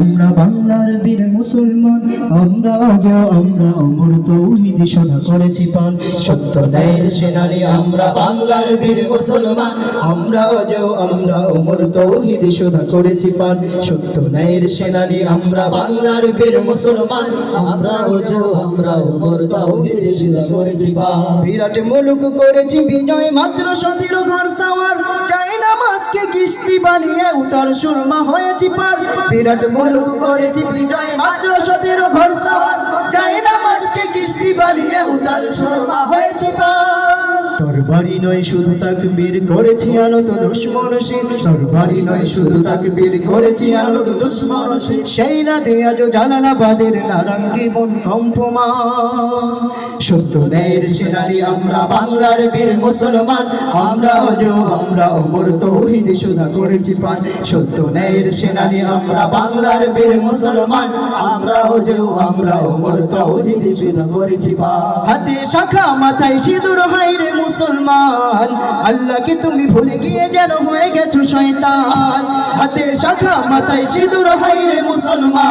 আমরা বাংলার বীর মুসলমান। আমরা আজ আমরা অমর, তৌহিদি সদা করেছি পান সত্য আমরা বাংলার বীর মুসলমান। আমরা আমরা অমর সদা করেছি পান সত্য আমরা বাংলার বীর মুসলমান। আমরা আমরা অমর সদা করেছি পান বিরাট মুলুক করেছি বিজয়, মাত্র সতেরো ঘর সাওয়ার। বানিয়ে উতার সুরমা হয়েছি পার। বিরাট মুলুক করেছি বিজয় মাত্র সতেরো ঘর চাই না মাসকে কিস্তি বানিয়ে উতার সুরমা হয়েছি পার। নয় শুধু তাকে বীর করেছি আনত দুশ্মন তোর নয় শুধু তাকে বীর করেছি আনত দুশ্মন সেই রাতে আজ জালালাবাদের নারাঙ্গি বন কম্পমা সেনারি আমরা বাংলার বীর মুসলমান। আমরা আমরা অমর, তৌহিদ সুধা করেছি পান। সত্য সেনারি আমরা বাংলার বীর মুসলমান। আমরা আমরা অমর, তৌহিদ সুধা করেছি পান। হাতে শাখা, মাথায় সিঁদুর মুসলমান। আল্লাহকে তুমি ভুলে গিয়ে যেন হয়ে গেছো শয়তান। হাতে শাখা, মাথায় সিঁদুর হাই রে মুসলমান।